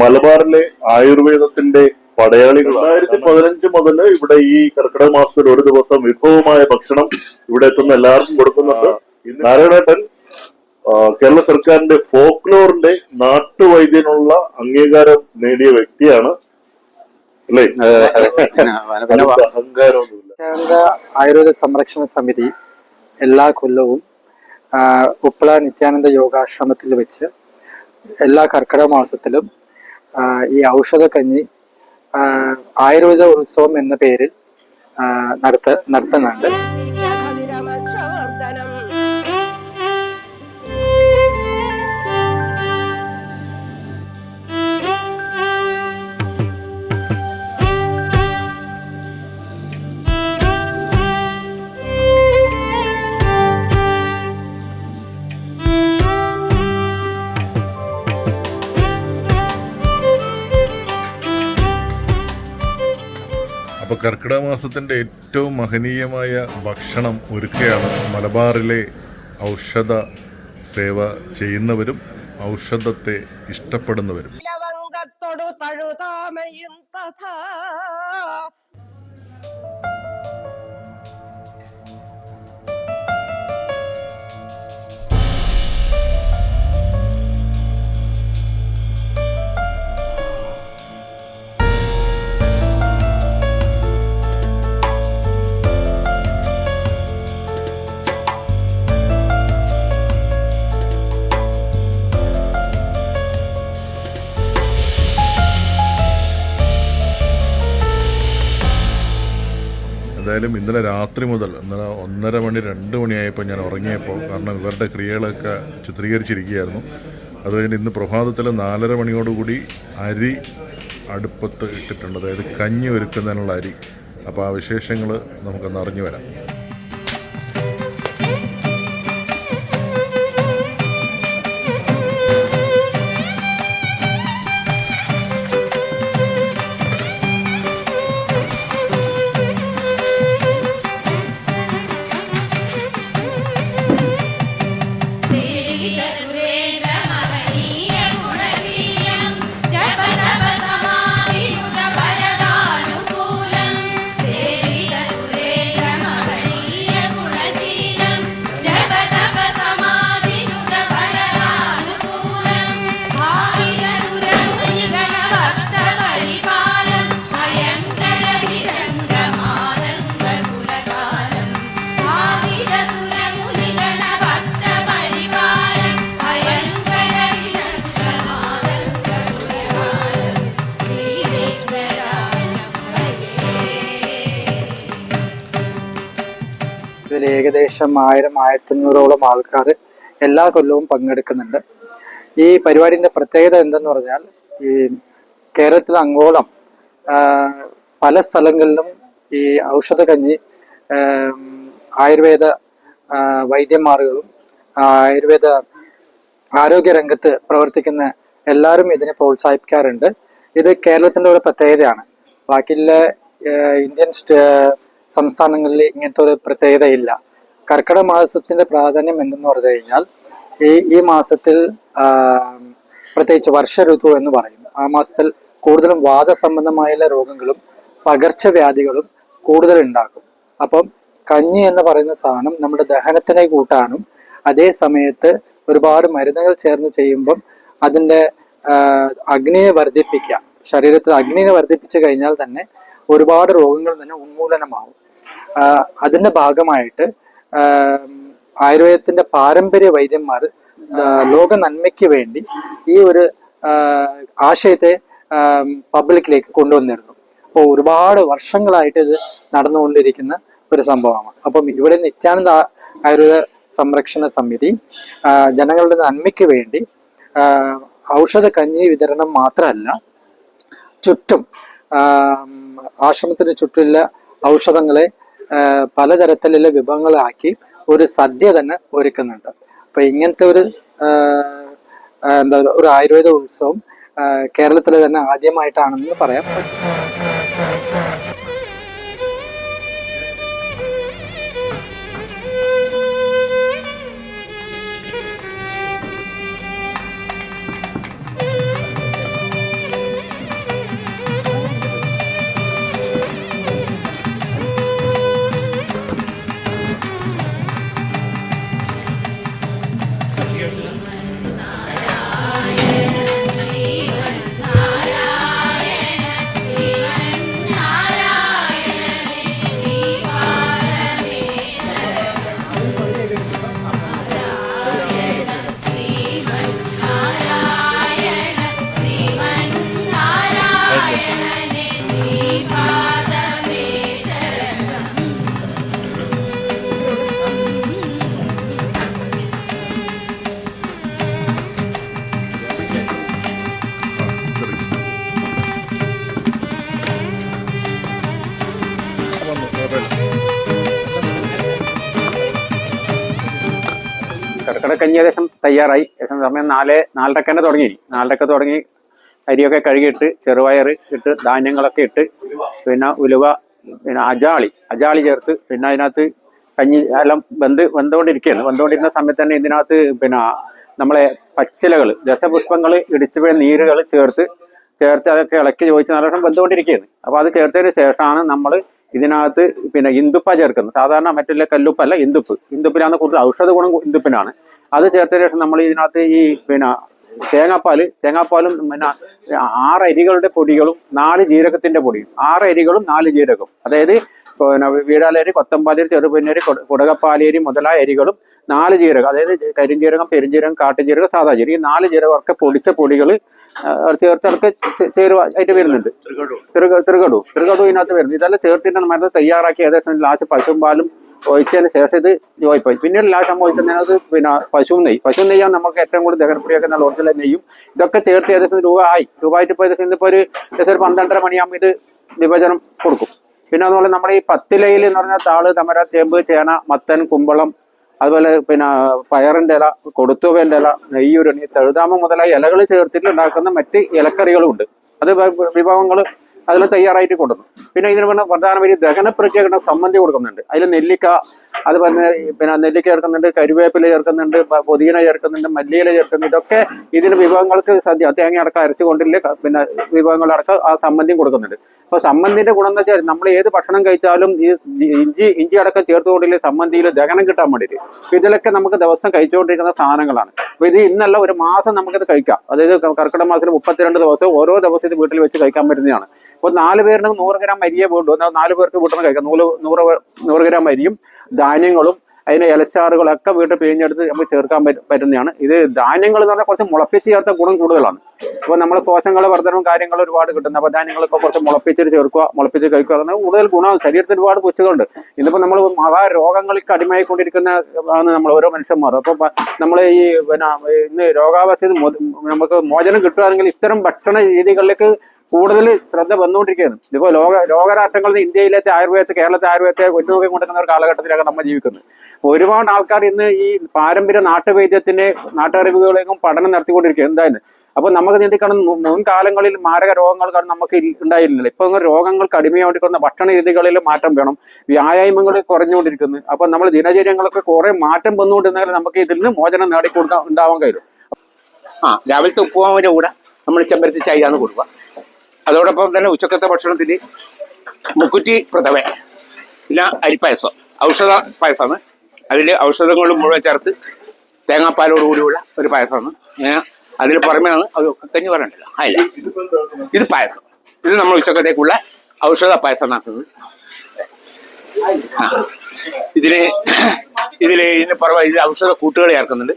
മലബാറിലെ ആയുർവേദത്തിന്റെ പടയാളികൾ രണ്ടായിരത്തി പതിനഞ്ച് മുതൽ ഇവിടെ ഈ കർക്കിടക മാസത്തിൽ ഒരു ദിവസം വിഭവമായ ഭക്ഷണം ഇവിടെ എത്തുന്ന എല്ലാവർക്കും കൊടുക്കുന്നുണ്ട്. നാരായണേട്ടൻ കേരള സർക്കാരിന്റെ ഫോക്ലോറിന്റെ നാട്ടുവൈദ്യനുള്ള അംഗീകാരം നേടിയ വ്യക്തിയാണ്. അല്ലേ? അഹങ്കാരമൊന്നുമില്ല ആയുർവേദ സംരക്ഷണ സമിതി എല്ലാ കൊല്ലവും ഉപ്പള നിത്യാനന്ദ യോഗാശ്രമത്തിൽ വെച്ച് എല്ലാ കർക്കിടക മാസത്തിലും ഈ ഔഷധ കഞ്ഞി ആയുർവേദ ഉത്സവം എന്ന പേരിൽ നടത്ത നടത്തുന്നുണ്ട്. കർക്കിടക മാസത്തിന്റെ ഏറ്റവും മഹനീയമായ ഭക്ഷണം ഒരുക്കുകയാണ് മലബാറിലെ ഔഷധ സേവ ചെയ്യുന്നവരും ഔഷധത്തെ ഇഷ്ടപ്പെടുന്നവരും. എന്തായാലും ഇന്നലെ രാത്രി മുതൽ ഇന്നലെ ഒന്നര മണി രണ്ട് മണിയായപ്പോൾ ഞാൻ ഉറങ്ങിയപ്പോൾ കാരണം ഇവരുടെ ക്രിയകളൊക്കെ ചിത്രീകരിച്ചിരിക്കുകയായിരുന്നു. അത് കഴിഞ്ഞ് ഇന്ന് പ്രഭാതത്തിൽ നാലര മണിയോടുകൂടി അരി അടുപ്പത്ത് ഇട്ടിട്ടുണ്ട്. അതായത് കഞ്ഞി ഒരുക്കുന്നതിനുള്ള അരി. അപ്പോൾ ആ വിശേഷങ്ങൾ നമുക്കൊന്ന് അറിഞ്ഞു വരാം. ഏകദേശം ആയിരം ആയിരത്തഞ്ഞൂറോളം ആൾക്കാർ എല്ലാ കൊല്ലവും പങ്കെടുക്കുന്നുണ്ട്. ഈ പരിപാടിന്റെ പ്രത്യേകത എന്തെന്ന് പറഞ്ഞാൽ ഈ കേരളത്തിൽ അങ്ങോളം പല സ്ഥലങ്ങളിലും ഈ ഔഷധ കഞ്ഞി ആയുർവേദ വൈദ്യന്മാറുകളും ആയുർവേദ ആരോഗ്യ രംഗത്ത് പ്രവർത്തിക്കുന്ന എല്ലാവരും ഇതിനെ പ്രോത്സാഹിപ്പിക്കാറുണ്ട്. ഇത് കേരളത്തിന്റെ ഒരു പ്രത്യേകതയാണ്. ബാക്കിയുള്ള ഇന്ത്യൻ സംസ്ഥാനങ്ങളിൽ ഇങ്ങനത്തെ ഒരു പ്രത്യേകത ഇല്ല കർക്കിടക മാസത്തിന്റെ പ്രാധാന്യം എന്തെന്ന് പറഞ്ഞു കഴിഞ്ഞാൽ ഈ ഈ മാസത്തിൽ പ്രത്യേകിച്ച് വർഷ ഋതു എന്ന് പറയും. ആ മാസത്തിൽ കൂടുതലും വാദസംബന്ധമായ രോഗങ്ങളും പകർച്ചവ്യാധികളും കൂടുതൽ ഉണ്ടാക്കും അപ്പം കഞ്ഞി എന്ന് പറയുന്ന സാധനം നമ്മുടെ ദഹനത്തിനെ കൂട്ടാനും അതേ സമയത്ത് ഒരുപാട് മരുന്നുകൾ ചേർന്ന് ചെയ്യുമ്പം അതിന്റെ അഗ്നിയെ വർദ്ധിപ്പിക്കുക ശരീരത്തിൽ അഗ്നിയെ വർദ്ധിപ്പിച്ചു കഴിഞ്ഞാൽ തന്നെ ഒരുപാട് രോഗങ്ങൾ തന്നെ ഉന്മൂലനമാവും. അതിന്റെ ഭാഗമായിട്ട് ആയുർവേദത്തിന്റെ പാരമ്പര്യ വൈദ്യന്മാർ ലോക നന്മയ്ക്ക് വേണ്ടി ഈ ഒരു ആശയത്തെ പബ്ലിക്കിലേക്ക് കൊണ്ടുവന്നിരുന്നു. അപ്പോൾ ഒരുപാട് വർഷങ്ങളായിട്ട് ഇത് നടന്നുകൊണ്ടിരിക്കുന്ന ഒരു സംഭവമാണ്. അപ്പം ഇവിടെ നിത്യാനന്ദ ആയുർവേദ സംരക്ഷണ സമിതി ജനങ്ങളുടെ നന്മയ്ക്ക് വേണ്ടി ഔഷധ കഞ്ഞി വിതരണം മാത്രമല്ല ചുറ്റും ആശ്രമത്തിന് ചുറ്റുമുള്ള ഔഷധങ്ങളെ പലതരത്തിലുള്ള വിഭവങ്ങളാക്കി ഒരു സദ്യ തന്നെ ഒരുക്കുന്നുണ്ട്. അപ്പൊ ഇങ്ങനത്തെ ഒരു എന്താ ഒരു ആയുർവേദ ഉത്സവം കേരളത്തിൽ തന്നെ ആദ്യമായിട്ടാണെന്ന് പറയാം കടക്കഞ്ഞി ഏകദേശം തയ്യാറായി. ഏകദേശം സമയം നാല് നാലരക്ക് തന്നെ തുടങ്ങി. നാലരക്ക് തുടങ്ങി അരിയൊക്കെ കഴുകിയിട്ട് ചെറുപയർ ഇട്ട് ധാന്യങ്ങളൊക്കെ ഇട്ട് പിന്നെ ഉലുവ പിന്നെ അജാളി. അജാളി ചേർത്ത് പിന്നെ അതിനകത്ത് കഞ്ഞി എല്ലാം വെന്ത് വെന്തുകൊണ്ടിരിക്കുകയാണ്. വെന്തുകൊണ്ടിരുന്ന സമയത്ത് തന്നെ ഇതിനകത്ത് പിന്നെ നമ്മളെ പച്ചിലകൾ ദശപുഷ്പങ്ങൾ ഇടിച്ചു പോയ നീരുകൾ ചേർത്ത് ചേർത്ത് അതൊക്കെ ഇളക്കി ചോദിച്ച് നല്ല വെന്തുകൊണ്ടിരിക്കുകയാണ്. അപ്പോൾ അത് ചേർത്തതിന് ശേഷമാണ് നമ്മൾ ഇതിനകത്ത് പിന്നെ ഇന്ദുപ്പ ചേർക്കുന്നത് സാധാരണ മറ്റുള്ള കല്ലുപ്പല്ല ഇന്ദുപ്പ്. ഇന്ദുപ്പിനാണ് കൂടുതൽ ഔഷധ ഗുണം ഇന്ദുപ്പിനാണ്. അത് ചേർത്ത ശേഷം നമ്മൾ ഇതിനകത്ത് ഈ പിന്നെ തേങ്ങാപ്പാൽ തേങ്ങാപ്പാലും പിന്നെ ആറ് അരികളുടെ പൊടികളും നാല് ജീരകത്തിന്റെ പൊടിയും. ആറ് അരികളും നാല് ജീരകം അതായത് പിന്നെ വീടാലരി കൊത്തമ്പാലരി ചെറുപന്നരി കൊട- കുടകപ്പാലേരി മുതലായ അരികളും നാല് ജീരകം അതായത് കരിഞ്ജീരകം പെരുംജീരകം കാട്ടുജീരകം സാധാ ജീരകം. ഈ നാല് ജീരകമൊക്കെ പൊടിച്ച പൊടികൾ ചേർത്തടക്ക് ചേരുവായിട്ട് വരുന്നുണ്ട്. തൃകടു തൃകടു ഇതിനകത്ത് വരുന്നത് ഇതെല്ലാം ചേർത്തിട്ട് നമ്മൾ തയ്യാറാക്കി ഏകദേശം ലാസ്റ്റ് പശുവും പാലും ഒഴിച്ചതിന് ശേഷം ഇത് ജോയിപ്പോയി. പിന്നീട് ലാസ്റ്റ് സംഭവിക്കുന്നതിനകത്ത് പിന്നെ പശു നെയ്യ്. പശു നെയ്യാണ് നമുക്ക് ഏറ്റവും കൂടുതൽ ദഹനപ്പൊടിയൊക്കെ നല്ല ഒറിജിനൽ നെയ്യും. ഇതൊക്കെ ചേർത്ത് ഏകദേശം രൂപ ആയി. രൂപ ആയിട്ട് ഇപ്പോൾ ഏകദേശം ഇന്നിപ്പോൾ ഒരു ഏകദേശം ഒരു പന്ത്രണ്ടര മണിയാകുമ്പോൾ ഇത് വിഭജനം കൊടുക്കും. പിന്നെ അതുപോലെ നമ്മുടെ ഈ പത്തിലയിൽ എന്ന് പറഞ്ഞാൽ താൾ തമര ചേമ്പ് ചേന മത്തൻ കുമ്പളം അതുപോലെ പിന്നെ പയറിന്റെ ഇല കൊടുത്തുവേന്റെ ഇല നെയ്യുരണി തഴുതാമ മുതലായ ഇലകൾ ചേർത്തിട്ട് ഉണ്ടാക്കുന്ന മറ്റ് ഇലക്കറികളും ഉണ്ട്. അത് വിഭവങ്ങൾ അതിൽ തയ്യാറായിട്ട് കൊടുക്കും പിന്നെ ഇതിന് പറഞ്ഞ പ്രധാനമായി ദഹന പ്രക്രിയകളുടെ സംബന്ധി കൊടുക്കുന്നുണ്ട്. അതിൽ നെല്ലിക്ക അത് പറഞ്ഞ പിന്നെ നെല്ലിക്ക ചേർക്കുന്നുണ്ട് കരുവേപ്പില ചേർക്കുന്നുണ്ട് പൊതിയന ചേർക്കുന്നുണ്ട് മല്ലിയില ചേർക്കുന്നുണ്ട്. ഇതൊക്കെ ഇതിന് വിഭവങ്ങൾക്ക് സദ്യ തേങ്ങ അടക്കം അരച്ചുകൊണ്ടില്ല കൊണ്ടില്ല പിന്നെ വിഭവങ്ങളടക്കം ആ സംബന്ധിയും കൊടുക്കുന്നുണ്ട്. അപ്പോൾ സംബന്ധിന്റെ ഗുണം എന്ന് വെച്ചാൽ നമ്മൾ ഏത് ഭക്ഷണം കഴിച്ചാലും ഈ ഇഞ്ചി ഇഞ്ചി അടക്കം ചേർത്തുകൊണ്ടില്ല സംബന്ധിയിൽ ദഹനം കിട്ടാൻ വേണ്ടിയിട്ട്. ഇതിലൊക്കെ നമുക്ക് ദിവസം കഴിച്ചുകൊണ്ടിരിക്കുന്ന സാധനങ്ങളാണ്. അപ്പോൾ ഇത് ഇന്നല്ല ഒരു മാസം നമുക്കിത് കഴിക്കാം. അതായത് കർക്കിടക മാസത്തിൽ മുപ്പത്തിരണ്ട് ദിവസം ഓരോ ദിവസം ഇത് വീട്ടിൽ വെച്ച് കഴിക്കാൻ പറ്റുന്നതാണ്. അപ്പോൾ നാല് പേരിന് നൂറ് ഗ്രാം അരിയെ വേണ്ടു. എന്നാൽ നാല് പേർക്ക് വീട്ടിൽ നിന്ന് കഴിക്കാം. നൂറ് നൂറ് നൂറ് ഗ്രാം അരിയും ധാന്യങ്ങളും അതിന് ഇലച്ചാറുകളൊക്കെ വീട്ടിൽ പിഴിഞ്ഞെടുത്ത് നമുക്ക് ചേർക്കാൻ പറ്റ- പറ്റുന്നതാണ്. ഇത് ധാന്യങ്ങൾ എന്ന് പറഞ്ഞാൽ കുറച്ച് മുളപ്പിച്ച് ചേർത്ത ഗുണം കൂടുതലാണ്. അപ്പോൾ നമ്മൾ കോശങ്ങളെ വർധനവും കാര്യങ്ങളും ഒരുപാട് കിട്ടുന്നത് അപ്പോൾ ധാന്യങ്ങളൊക്കെ കുറച്ച് മുളപ്പിച്ചിട്ട് ചേർക്കുക മുളപ്പിച്ച് കഴിക്കുക. അങ്ങനെ കൂടുതൽ ഗുണമാണ് ശരീരത്തിൽ ഒരുപാട് പുസ്തകമുണ്ട് ഇന്നിപ്പോൾ നമ്മൾ മഹാ രോഗങ്ങൾക്ക് അടിമയായിക്കൊണ്ടിരിക്കുന്ന ആണ് നമ്മൾ ഓരോ മനുഷ്യന്മാർ. അപ്പോൾ നമ്മൾ ഈ പിന്നെ ഇന്ന് രോഗാവസ്ഥയിൽ നമുക്ക് മോചനം കിട്ടുകയാണെങ്കിൽ ഇത്തരം ഭക്ഷണ രീതികളിലേക്ക് കൂടുതൽ ശ്രദ്ധ വന്നുകൊണ്ടിരിക്കുകയാണ്. ഇതിപ്പോൾ ലോക ലോകരാഷ്ട്രങ്ങളിൽ ഇന്ത്യയിലത്തെ ആയുർവേദത്തെ കേരളത്തെ ആയുർവേദത്തെ ഒറ്റുനോക്കി കൊണ്ടിരിക്കുന്ന ഒരു കാലഘട്ടത്തിലാണ് നമ്മൾ ജീവിക്കുന്നത്. ഒരുപാട് ആൾക്കാർ ഇന്ന് ഈ പാരമ്പര്യ നാട്ടുവൈദ്യത്തിന്റെ നാട്ടറിവുകളേക്കും പഠനം നടത്തിക്കൊണ്ടിരിക്കുക എന്തായാലും. അപ്പോൾ നമുക്ക് ചിന്തിക്കണം മുൻകാലങ്ങളിൽ മാരക രോഗങ്ങൾ നമുക്ക് ഇൽ- ഉണ്ടായിരുന്നില്ല. ഇപ്പൊ അങ്ങനെ രോഗങ്ങൾക്ക് അടിമയായിക്കൊണ്ടിരിക്കുന്ന ഭക്ഷണ രീതികളിൽ മാറ്റം വേണം. വ്യായാമങ്ങൾ കുറഞ്ഞുകൊണ്ടിരിക്കുന്നു. അപ്പോൾ നമ്മൾ ദിനചര്യങ്ങളൊക്കെ കുറെ മാറ്റം വന്നുകൊണ്ടിരുന്നാൽ നമുക്ക് ഇതിൽ നിന്ന് മോചനം നേടിക്കൊടുക്കാൻ ഉണ്ടാവാൻ കഴിയും. ആ രാവിലത്തെ ഉപ്പുമാവിന്റെ കൂടെ നമ്മൾ ചെമ്പരത്തി ചായയാണ് കൊടുക്കുക. അതോടൊപ്പം തന്നെ ഉച്ചക്കത്തെ ഭക്ഷണത്തിൽ മുക്കുറ്റി പ്രഥമൻ. പിന്നെ അരിപ്പായസം. ഔഷധ പായസമാണ്. അതിൽ ഔഷധങ്ങൾ മുഴുവൻ ചേർത്ത് തേങ്ങാപ്പാലോടുകൂടിയുള്ള ഒരു പായസമാണ്. ഇങ്ങനെ അതിൽ പുറമെയാണ് അത് കഞ്ഞി പറയണ്ടല്ലോ അല്ല ഇത് പായസം. ഇത് നമ്മൾ ഉച്ചക്കത്തേക്കുള്ള ഔഷധ പായസം ആക്കുന്നത് ഇതിന് ഇതിൽ ഇതിന് പുറമെ ഇതിൽ ഔഷധ കൂട്ടുകൾ ചേർക്കുന്നുണ്ട്.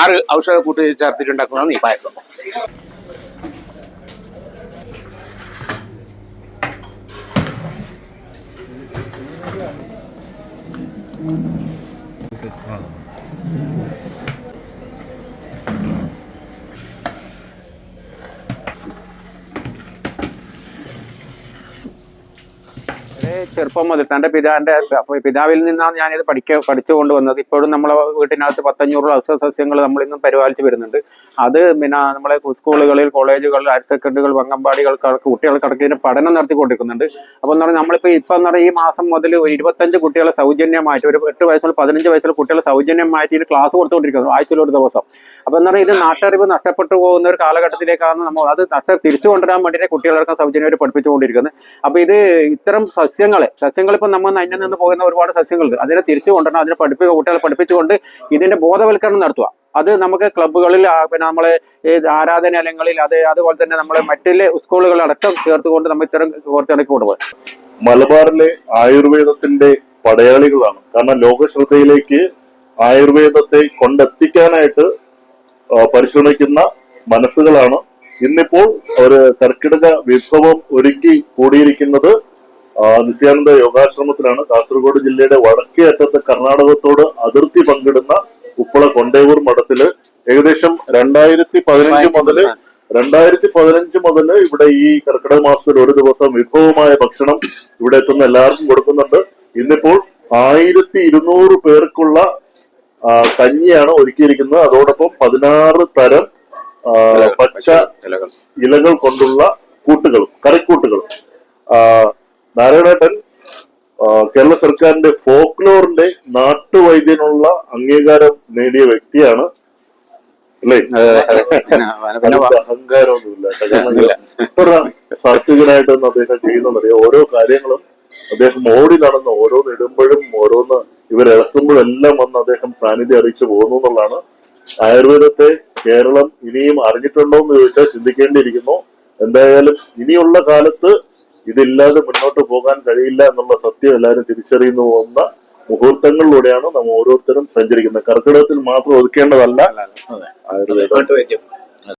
ആറ് ഔഷധ കൂട്ട് ചേർത്തിട്ടുണ്ടാക്കുന്നതാണ് ഈ പായസം. Köpek pahalı. ചെറുപ്പം മുതൽ തന്റെ പിതാന്റെ പിതാവിൽ നിന്നാണ് ഞാനിത് പഠിക്ക പഠിച്ചു കൊണ്ടുവന്നത് ഇപ്പോഴും നമ്മളെ വീട്ടിനകത്ത് പത്തഞ്ഞൂറ് ഔഷധ സസ്യങ്ങൾ നമ്മൾ ഇന്നും പരിപാലിച്ച് വരുന്നുണ്ട്. അത് പിന്നെ നമ്മളെ സ്കൂളുകളിൽ കോളേജുകളിൽ ഹയർ സെക്കൻഡറികൾ അംഗൻവാടികൾക്ക് കുട്ടികൾക്കടക്ക് ഇതിന് പഠനം നടത്തിക്കൊണ്ടിരിക്കുന്നുണ്ട്. അപ്പോൾ എന്ന് പറഞ്ഞാൽ നമ്മളിപ്പോൾ ഇപ്പം എന്ന് പറഞ്ഞാൽ ഈ മാസം മുതൽ ഒരു ഇരുപത്തഞ്ച് കുട്ടികളെ സൗജന്യമായിട്ട് ഒരു എട്ട് വയസ്സുള്ള പതിനഞ്ച് വയസ്സുള്ള കുട്ടികളെ സൗജന്യമായിട്ട് ഇതിന് ക്ലാസ് കൊടുത്തുകൊണ്ടിരിക്കുന്നു ആഴ്ചയിൽ ഒരു ദിവസം. അപ്പോൾ എന്ന് പറഞ്ഞാൽ ഇത് നാട്ടറിവ് നഷ്ടപ്പെട്ടു പോകുന്ന ഒരു കാലഘട്ടത്തിലേക്കാണ് നമ്മൾ അത് നഷ്ട തിരിച്ചു കൊണ്ടുവരാൻ വേണ്ടിയിട്ട് കുട്ടികളടക്കം സൗജന്യമായിട്ട് പഠിപ്പിച്ചുകൊണ്ടിരിക്കുന്നത്. അപ്പോൾ ഇത് ഇത്തരം സസ്യങ്ങളെ. സസ്യങ്ങൾ ഇപ്പം നമ്മൾ അന്യം നിന്ന് പോകുന്ന ഒരുപാട് സസ്യങ്ങളുണ്ട്. അതിനെ തിരിച്ചു കൊണ്ടുവരണം അതിനെ പഠിപ്പിക്കുക കുട്ടികളെ പഠിപ്പിച്ചുകൊണ്ട് ഇതിന്റെ ബോധവൽക്കരണം നടത്തുക. അത് നമുക്ക് ക്ലബ്ബുകളിൽ പിന്നെ നമ്മളെ ആരാധനാലയങ്ങളിൽ അത് അതുപോലെ തന്നെ നമ്മളെ മറ്റുള്ള സ്കൂളുകളടക്കം ചേർത്തുകൊണ്ട് നമ്മൾ ഇത്തരം കോർത്തിണക്കി കൊണ്ടുപോകും. മലബാറിലെ ആയുർവേദത്തിന്റെ പടയാളികളാണ്. കാരണം ലോകശ്രദ്ധയിലേക്ക് ആയുർവേദത്തെ കൊണ്ടെത്തിക്കാനായിട്ട് പരിശ്രമിക്കുന്ന മനസ്സുകളാണ്. ഇന്നിപ്പോൾ ഒരു കർക്കിടക വിഭവം ഒരുക്കി കൂടിയിരിക്കുന്നത് നിത്യാനന്ദ യോഗാശ്രമത്തിലാണ് കാസർഗോഡ് ജില്ലയുടെ വടക്കേ അറ്റത്തെ കർണാടകത്തോട് അതിർത്തി പങ്കിടുന്ന ഉപ്പള കൊണ്ടേവൂർ മഠത്തിൽ ഏകദേശം രണ്ടായിരത്തി പതിനഞ്ച് മുതൽ രണ്ടായിരത്തി പതിനഞ്ച് മുതൽ ഇവിടെ ഈ കർക്കിടക മാസത്തിൽ ഒരു ദിവസം വിഭവമായ ഭക്ഷണം ഇവിടെ എത്തുന്ന എല്ലാവർക്കും കൊടുക്കുന്നുണ്ട്. ഇന്നിപ്പോൾ ആയിരത്തി ഇരുന്നൂറ് പേർക്കുള്ള കഞ്ഞിയാണ് ഒരുക്കിയിരിക്കുന്നത്. അതോടൊപ്പം പതിനാറ് തരം പച്ച ഇലകൾ. ഇലകൾ കൊണ്ടുള്ള കൂട്ടുകളും കറിക്കൂട്ടുകളും. നാരായണേട്ടൻ കേരള സർക്കാരിന്റെ ഫോക്ലോറിന്റെ നാട്ടുവൈദ്യനുള്ള അംഗീകാരം നേടിയ വ്യക്തിയാണ്. അല്ലേ? അഹങ്കാരമൊന്നുമില്ല എത്ര സാത്വികനായിട്ടൊന്നും അദ്ദേഹം ചെയ്യുന്നതറിയാം ഓരോ കാര്യങ്ങളും അദ്ദേഹം ഓടി നടന്ന് ഓരോന്ന് ഇടുമ്പോഴും ഓരോന്ന് ഇവരിറക്കുമ്പോഴെല്ലാം വന്ന് അദ്ദേഹം സാന്നിധ്യം അറിയിച്ചു പോകുന്നു എന്നുള്ളതാണ്. ആയുർവേദത്തെ കേരളം ഇനിയും അറിഞ്ഞിട്ടുണ്ടോ എന്ന് ചോദിച്ചാൽ ചിന്തിക്കേണ്ടിയിരിക്കുന്നു. എന്തായാലും ഇനിയുള്ള കാലത്ത് ഇതില്ലാതെ മുന്നോട്ട് പോകാൻ കഴിയില്ല എന്നുള്ള സത്യം എല്ലാവരും തിരിച്ചറിയുന്നു പോകുന്ന മുഹൂർത്തങ്ങളിലൂടെയാണ് നമ്മൾ ഓരോരുത്തരും സഞ്ചരിക്കുന്നത്. കർക്കിടകത്തിൽ മാത്രം ഒതുക്കേണ്ടതല്ല.